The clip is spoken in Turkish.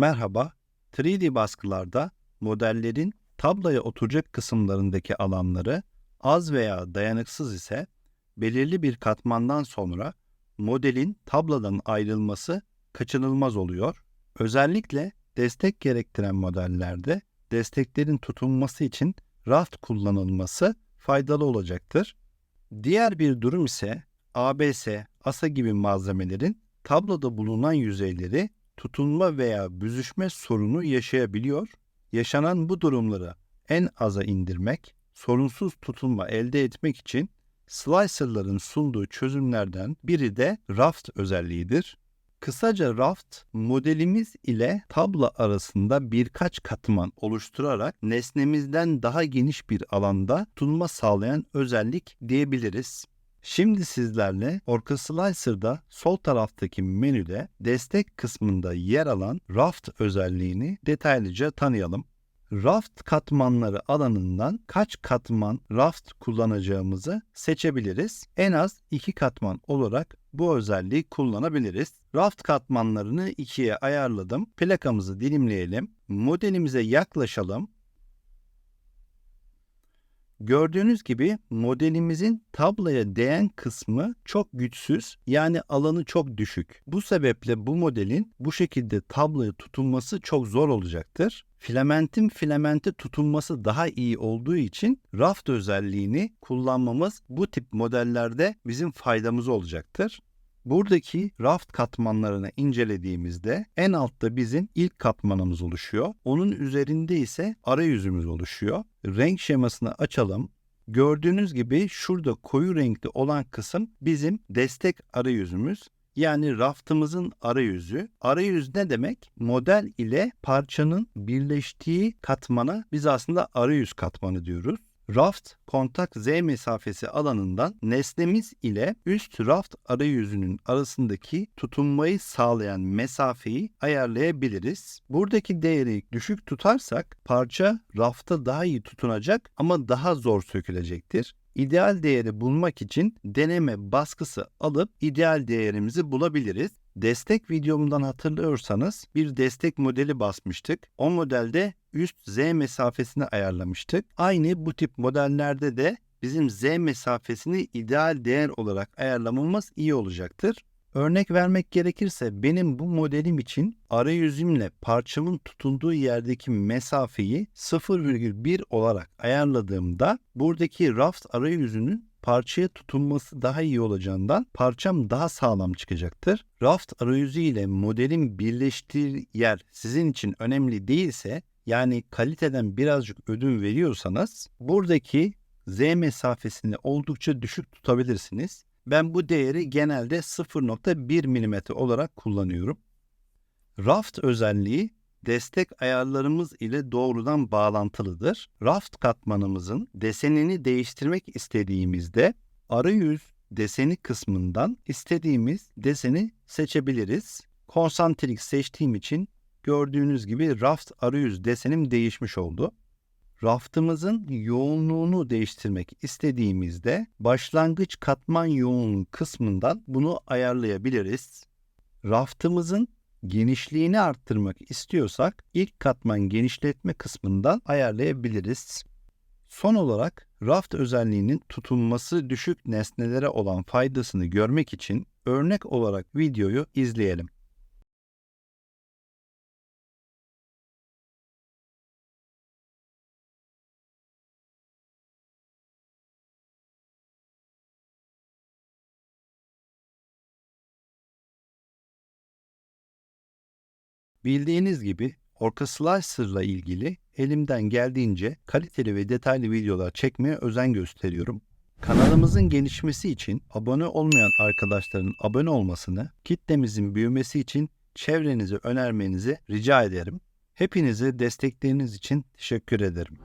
Merhaba, 3D baskılarda modellerin tabloya oturacak kısımlarındaki alanları az veya dayanıksız ise belirli bir katmandan sonra modelin tablodan ayrılması kaçınılmaz oluyor. Özellikle destek gerektiren modellerde desteklerin tutunması için raft kullanılması faydalı olacaktır. Diğer bir durum ise ABS, ASA gibi malzemelerin tabloda bulunan yüzeyleri tutunma veya büzüşme sorunu yaşayabiliyor. Yaşanan bu durumları en aza indirmek, sorunsuz tutunma elde etmek için slicer'ların sunduğu çözümlerden biri de raft özelliğidir. Kısaca raft, modelimiz ile tablo arasında birkaç katman oluşturarak nesnemizden daha geniş bir alanda tutunma sağlayan özellik diyebiliriz. Şimdi sizlerle Orca Slicer'da sol taraftaki menüde destek kısmında yer alan raft özelliğini detaylıca tanıyalım. Raft katmanları alanından kaç katman raft kullanacağımızı seçebiliriz. En az iki katman olarak bu özelliği kullanabiliriz. Raft katmanlarını ikiye ayarladım. Plakamızı dilimleyelim. Modelimize yaklaşalım. Gördüğünüz gibi modelimizin tabloya değen kısmı çok güçsüz yani alanı çok düşük. Bu sebeple bu modelin bu şekilde tabloya tutunması çok zor olacaktır. Filamentin filamente tutunması daha iyi olduğu için raft özelliğini kullanmamız bu tip modellerde bizim faydamız olacaktır. Buradaki raft katmanlarını incelediğimizde en altta bizim ilk katmanımız oluşuyor. Onun üzerinde ise arayüzümüz oluşuyor. Renk şemasını açalım. Gördüğünüz gibi şurada koyu renkli olan kısım bizim destek arayüzümüz. Yani raftımızın arayüzü. Arayüz ne demek? Model ile parçanın birleştiği katmana biz aslında arayüz katmanı diyoruz. Raft kontak Z mesafesi alanından nesnemiz ile üst raft arayüzünün arasındaki tutunmayı sağlayan mesafeyi ayarlayabiliriz. Buradaki değeri düşük tutarsak parça rafta daha iyi tutunacak ama daha zor sökülecektir. İdeal değeri bulmak için deneme baskısı alıp ideal değerimizi bulabiliriz. Destek videomdan hatırlıyorsanız bir destek modeli basmıştık. O modelde üst Z mesafesini ayarlamıştık. Aynı bu tip modellerde de bizim Z mesafesini ideal değer olarak ayarlamamız iyi olacaktır. Örnek vermek gerekirse benim bu modelim için arayüzümle parçamın tutunduğu yerdeki mesafeyi 0,1 olarak ayarladığımda buradaki raft arayüzünün parçaya tutunması daha iyi olacağından parçam daha sağlam çıkacaktır. Raft arayüzü ile modelin birleştiği yer sizin için önemli değilse yani kaliteden birazcık ödün veriyorsanız buradaki Z mesafesini oldukça düşük tutabilirsiniz. Ben bu değeri genelde 0.1 mm olarak kullanıyorum. Raft özelliği destek ayarlarımız ile doğrudan bağlantılıdır. Raft katmanımızın desenini değiştirmek istediğimizde arayüz deseni kısmından istediğimiz deseni seçebiliriz. Konsantrik seçtiğim için gördüğünüz gibi raft arayüz desenim değişmiş oldu. Raftımızın yoğunluğunu değiştirmek istediğimizde başlangıç katman yoğunluğu kısmından bunu ayarlayabiliriz. Raftımızın genişliğini arttırmak istiyorsak ilk katman genişletme kısmından ayarlayabiliriz. Son olarak raft özelliğinin tutunması düşük nesnelere olan faydasını görmek için örnek olarak videoyu izleyelim. Bildiğiniz gibi Orca Slicer'la ilgili elimden geldiğince kaliteli ve detaylı videolar çekmeye özen gösteriyorum. Kanalımızın gelişmesi için abone olmayan arkadaşların abone olmasını, kitlemizin büyümesi için çevrenize önermenizi rica ederim. Hepinize destekleriniz için teşekkür ederim.